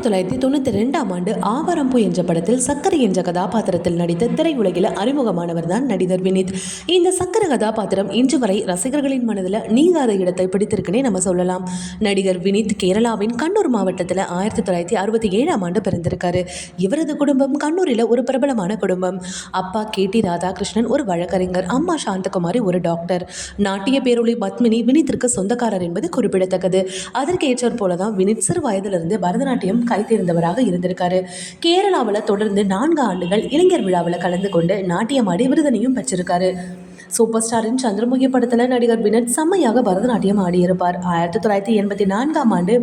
ஆயிரத்தி தொள்ளாயிரத்தி தொண்ணூற்றி ரெண்டாம் ஆண்டு ஆவாரம்பூ என்ற படத்தில் சக்கரை என்ற கதாபாத்திரத்தில் நடித்த திரையுலகில் அறிமுகமானவர் தான் நடிகர் வினித். இந்த சக்கர கதாபாத்திரம் இன்று வரை ரசிகர்களின் மனதில் நீங்காத இடத்தை பிடித்திருக்குன்னே நம்ம சொல்லலாம். நடிகர் வினித் கேரளாவின் கண்ணூர் மாவட்டத்தில் ஆயிரத்தி தொள்ளாயிரத்தி அறுபத்தி ஏழாம் ஆண்டு பிறந்திருக்காரு. இவரது குடும்பம் கண்ணூரில் ஒரு பிரபலமான குடும்பம். அப்பா கே டி ராதாகிருஷ்ணன் ஒரு வழக்கறிஞர் அம்மா சாந்தகுமாரி ஒரு டாக்டர். நாட்டிய பேரொளி பத்மினி வினித்திற்கு சொந்தக்காரர் என்பது குறிப்பிடத்தக்கது. அதற்கு ஏற்றாற் போல தான் வினித் சிறு வயதிலிருந்து பரதநாட்டியம் கைத்தேர்ந்தவராக இருந்திருக்காரு. கேரளாவில் தொடர்ந்து நான்கு ஆண்டுகள் இளைஞர் விழாவில் கலந்து கொண்டு நாட்டியமாடி விருதனையும் பெற்றிருக்காரு. சூப்பர் ஸ்டாரின் சந்திரமுகி படத்தில் நடிகர் வினத் செம்மையாக பரதநாட்டியம் ஆடியிருப்பார். ஆயிரத்தி தொள்ளாயிரத்தி எண்பத்தி நான்காம் ஆண்டு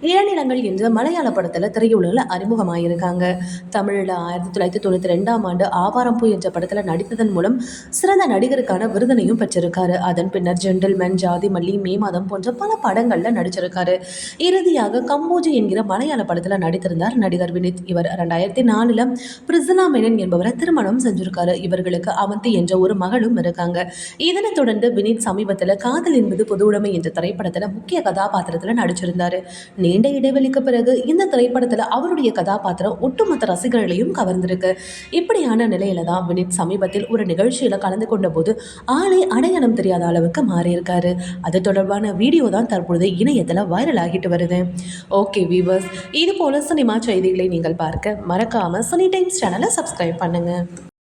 இளநிலங்கள் என்ற மலையாள படத்தில் திரையுலகில் அறிமுகமாயிருக்காங்க. தமிழில் ஆயிரத்தி தொள்ளாயிரத்தி தொண்ணூற்றி ரெண்டாம் ஆண்டு ஆவாரம் பூ என்ற படத்தில் நடித்ததன் மூலம் சிறந்த நடிகருக்கான விருதனையும் பெற்றிருக்காரு. அதன் பின்னர் ஜென்டில்மேன் ஜாதி மல்லி மே மாதம் போன்ற பல படங்களில் நடிச்சிருக்காரு. இறுதியாக கம்போஜி என்கிற மலையாள படத்தில் நடித்திருந்தார் நடிகர் வினித். இவர் ரெண்டாயிரத்தி நாலில் பிரிசனா மேனன் என்பவரை திருமணம் செஞ்சிருக்காரு. இவர்களுக்கு அவந்தி என்ற ஒரு மகளும் இருக்காங்க. இதனைத் தொடர்ந்து வினீத் சமீபத்தில் காதல் என்பது பொது உடைமை என்ற திரைப்படத்தில் முக்கிய கதாபாத்திரத்தில் நடிச்சிருந்தாரு. நீண்ட இடைவெளிக்கு பிறகு இந்த திரைப்படத்தில் அவருடைய கதாபாத்திரம் ஒட்டுமொத்த ரசிகர்களையும் கவர்ந்திருக்கு. இப்படியான நிலையில தான் வினீத் சமீபத்தில் ஒரு நிகழ்ச்சியில் கலந்து கொண்ட போது ஆளை அடையாளம் தெரியாத அளவுக்கு மாறியிருக்காரு. அது தொடர்பான வீடியோ தான் தற்பொழுது இணையத்தில் வைரல் ஆகிட்டு வருது. ஓகே வீவர்ஸ் இது போல சினிமா செய்திகளை நீங்கள் பார்க்க மறக்காம சனி டைம்ஸ் சேனலை சப்ஸ்கிரைப் பண்ணுங்க.